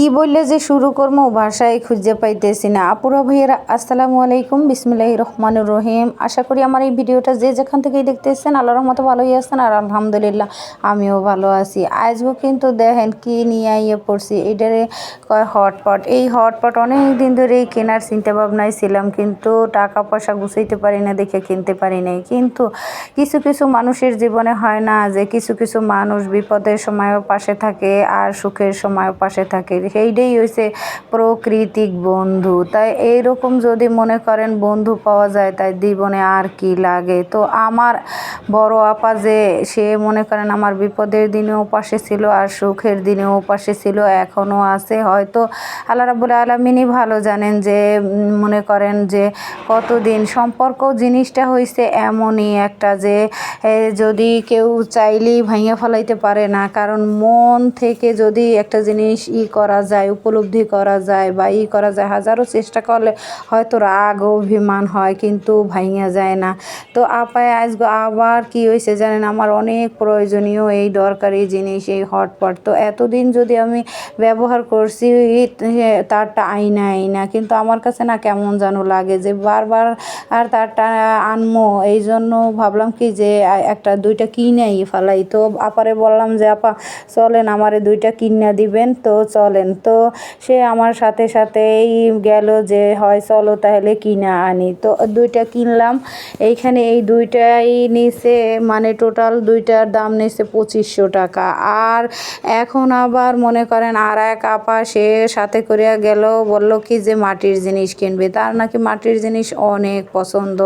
কি বললে যে শুরু করব ভাষায় খুঁজে পাইতেছি না। আপুরা ভাইয়েরা, আসসালামু আলাইকুম। বিসমিল্লাহ রহমানুর রহিম। আশা করি আমার এই ভিডিওটা যে যেখান থেকেই দেখতেছেন আল্লাহ রহমতে ভালোই আছেন আর আলহামদুলিল্লাহ আমিও ভালো আছি। আজও কিন্তু দেখেন কি নিয়ে আইয়ে পড়ছি। এটারে কয় হটপট। এই হটপট অনেক দিন ধরেই কেনার চিন্তা ভাবনায় ছিলাম, কিন্তু টাকা পয়সা গুছাইতে পারি না, দেখে কিনতে পারি নাই। কিন্তু কিছু কিছু মানুষের জীবনে হয় না যে, কিছু কিছু মানুষ বিপদের সময়ও পাশে থাকে আর সুখের সময়ও পাশে থাকে। সেইটাই হয়েছে প্রকৃতিক বন্ধু। তাই এইরকম যদি মনে করেন বন্ধু পাওয়া যায়, তাই জীবনে আর কি লাগে? তো আমার বড় আপা যে, সে মনে করেন আমার বিপদের দিনেও পাশে ছিল আর সুখের দিনেও পাশে ছিল এখনও আছে। হয়তো আল্লাহ রাবুল আলমিনই ভালো জানেন যে মনে করেন যে, কতদিন সম্পর্ক জিনিসটা হয়েছে এমনই একটা যে যদি কেউ চাইলেই ভাঙিয়ে ফেলাইতে পারে না। কারণ মন থেকে যদি একটা জিনিস ই করা যায়, উপলব্ধি করা যায় বা ই করা যায়, হাজারো চেষ্টা করলে হয়তো রাগ অভিমান হয় কিন্তু ভাঙিয়া যায় না। তো আপায় আজ আবার কি হয়েছে জানেন? আমার অনেক প্রয়োজনীয় এই দরকারি জিনিস, এই হটপট। তো এতদিন যদি আমি ব্যবহার করছি তারটা আইনা আইনা, কিন্তু আমার কাছে না কেমন যেন লাগে যে বারবার আর তারটা আনমো। এই জন্য ভাবলাম কি যে একটা, দুইটা কিনেই ফেলাই। তো আপারে বললাম যে, আপা, চলেন, আমারে দুইটা কিনা দিবেন। তো চলেন তো সে আমার সাথে সাথেই গেল যে, হয়, চলো তাহলে কিনা আনি। তো দুইটা কিনলাম। এইখানে এই দুইটাই নিছে মানে টোটাল দুইটার দাম নিচে পঁচিশশো টাকা। আর এখন আবার মনে করেন আর এক আপা সে সাথে করিয়া গেল, বলল, কি যে মাটির জিনিস কিনবে? তার নাকি মাটির জিনিস অনেক পছন্দ।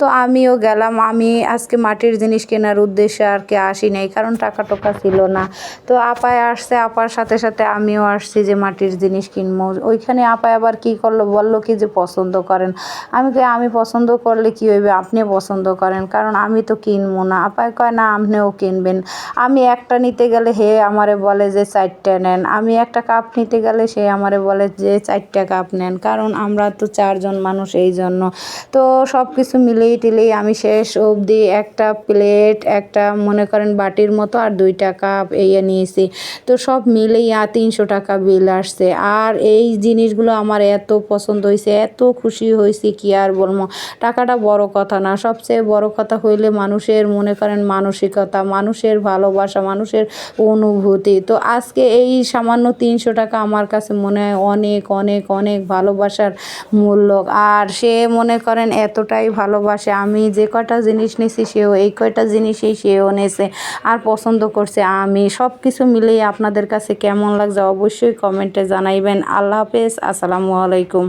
তো আমিও গেলাম। আমি আজকে মাটির জিনিস কেনার উদ্দেশ্যে আর কি আসি নাই, কারণ টাকা টোকা ছিল না। তো আপায় আসছে, আপার সাথে সাথে আমিও আসছি। যে মাটির জিনিস কিনবো, ওইখানে আপায় আবার কি করল? বলল কি যে, পছন্দ করেন। আমি কই, আমি পছন্দ করলে কি হইবে? আপনি পছন্দ করেন। কারণ আমি তো কিনবো না। আপায় কয়, না, আপনিও কিনবেন। আমি একটা নিতে গেলে হে আমারে বলে যে, চারটে নেন। আমি একটা কাপ নিতে গেলে সে আমারে বলে যে, চারটা কাপ নেন। কারণ আমরা তো চারজন মানুষ এই জন্য। তো সব কিছু মিলেই টিলেই আমি শেষ অবধি একটা প্লেট, একটা মনে করেন বাটির মতো, আর দুইটা কাপ এই নিয়েছি। তো সব মিলেই তিনশো টাকা বিল আসছে। আর এই জিনিসগুলো আমার এত পছন্দ হয়েছে এত খুশি হয়েছি কি আর বলব? টাকাটা বড় কথা না, সবচেয়ে বড় কথা হইলে মানুষের মনে করেন মানসিকতা, মানুষের ভালোবাসা, মানুষের অনুভূতি। তো আজকে এই সামান্য তিনশো টাকা আমার কাছে মনে হয় অনেক অনেক অনেক ভালোবাসার মূল্য। আর সে মনে করেন এতটাই ভালোবাসে, আমি যে কয়টা জিনিস নিয়েছি সেও, এই কয়টা জিনিসই সেও নেছে আর পছন্দ করছে আমি। সব কিছু মিলেই আপনাদের কাছে কেমন লাগছে অবশ্যই কমেন্টে জানাইবেন। আল্লাহ হাফেজ আসসালামু আলাইকুম।